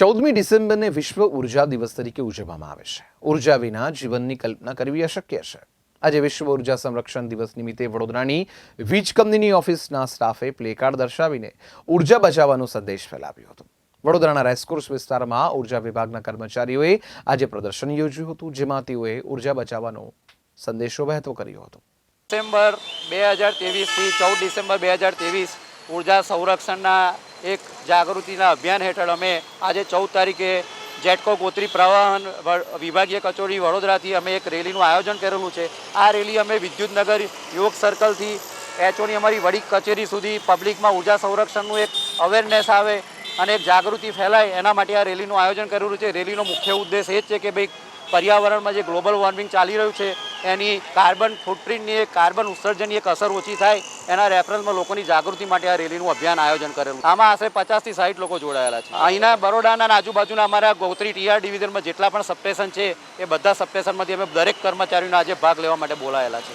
ચૌદમી ડિસેમ્બરને વિશ્વ ઊર્જા દિવસ તરીકે ઉજવવામાં આવે છે. ઊર્જા વિના જીવનની કલ્પના કરવી અશક્ય છે. આજે વિશ્વ ઊર્જા સંરક્ષણ દિવસ નિમિત્તે વડોદરાની વીજ કંપનીની ઓફિસના સ્ટાફે પ્લેકાર્ડ દર્શાવીને ઊર્જા બચાવવાનો સંદેશ ફેલાવ્યો હતો. વડોદરાના રેસકોર્સ વિસ્તારમાં ઊર્જા વિભાગના કર્મચારીઓએ આજે પ્રદર્શન યોજ્યું હતું, જેમાં તેઓએ ઊર્જા બચાવવાનો સંદેશો વહેતો કર્યો હતો. ડિસેમ્બર બે હજાર તેવીસથી ચૌદ ડિસેમ્બર બે હજાર તેવીસ ઊર્જા સંરક્ષણના એક જાગૃતિના અભિયાન હેઠળ અમે આજે ચૌદ તારીખે જેટકો ગોત્રી પ્રવાહન વિભાગીય કચોરી વડોદરાથી અમે એક રેલીનું આયોજન કરેલું છે. આ રેલી અમે વિદ્યુતનગર યોગ સર્કલથી એચઓની અમારી વડી કચેરી સુધી પબ્લિકમાં ઊર્જા સંરક્ષણનું એક અવેરનેસ આવે અને એક જાગૃતિ ફેલાય એના માટે આ રેલીનું આયોજન કરેલું છે. રેલીનો મુખ્ય ઉદ્દેશ એ જ છે કે ભાઈ પર્યાવરણમાં જે ગ્લોબલ વોર્મિંગ ચાલી રહ્યું છે, એની કાર્બન ફૂટપ્રિન્ટની એક કાર્બન ઉત્સર્જનની એક અસર ઓછી થાય, એના રેફરન્સમાં લોકોની જાગૃતિ માટે આ રેલીનું અભિયાન આયોજન કરેલું. આમાં આશરે પચાસથી સાઠ લોકો જોડાયેલા છે. અહીંના બરોડાના આજુબાજુના અમારા ગોત્રી ટીઆર ડિવિઝનમાં જેટલા પણ સબસ્ટેશન છે, એ બધા સબસ્ટેશનમાંથી અમે દરેક કર્મચારીઓને આજે ભાગ લેવા માટે બોલાયેલા છે.